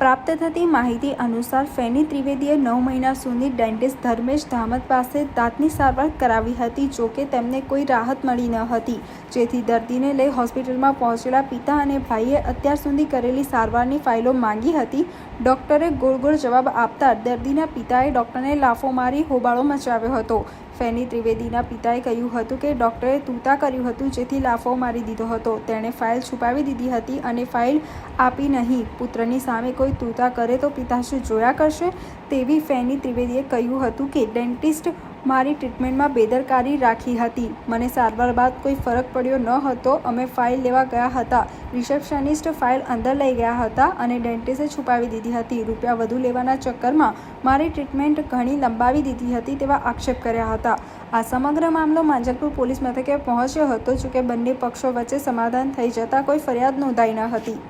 પ્રાપ્ત થતી માહિતી અનુસાર ફેની ત્રિવેદીએ નવ મહિના સુધી ડેન્ટિસ્ટ ધર્મેશ ધામત પાસે દાંતની સારવાર કરાવી હતી જોકે તેમને કોઈ રાહત મળી ન હતી. જેથી દર્દીને લઈ હોસ્પિટલમાં પહોંચેલા પિતા અને ભાઈએ અત્યાર સુધી કરેલી સારવારની ફાઇલો માંગી હતી. ડોક્ટરે ગોળ ગોળ જવાબ આપતા દર્દીના પિતાએ ડૉક્ટરને લાફો મારી હોબાળો મચાવ્યો હતો. ફેની ત્રિવેદીના પિતાએ કહ્યું હતું કે ડૉક્ટરે તૂતા કર્યું હતું જેથી લાફો મારી દીધો હતો. તેણે ફાઇલ છુપાવી દીધી હતી અને ફાઇલ આપી નહીં. પુત્રની સામે કોઈ તૂતા કરે તો પિતાશ્રી જોયા કરશે તેવી ફેની ત્રિવેદીએ કહ્યું હતું કે ડેન્ટિસ્ટ મારી ટ્રીટમેન્ટમાં બેદરકારી રાખી હતી. મને સારવાર બાદ કોઈ ફરક પડ્યો ન હતો. અમે ફાઇલ લેવા ગયા હતા. રિસેપ્શનિસ્ટ ફાઇલ અંદર લઈ ગયા હતા અને ડેન્ટિસ્ટે છુપાવી દીધી હતી. રૂપિયા વધુ લેવાના ચક્કરમાં મારી ટ્રીટમેન્ટ ઘણી લંબાવી દીધી હતી તેવા આક્ષેપ કર્યા હતા. આ સમગ્ર મામલો માંજકપુર પોલીસ મથકે પહોંચ્યો હતો જોકે બંને પક્ષો વચ્ચે સમાધાન થઈ જતાં કોઈ ફરિયાદ નોંધાઈ ન હતી.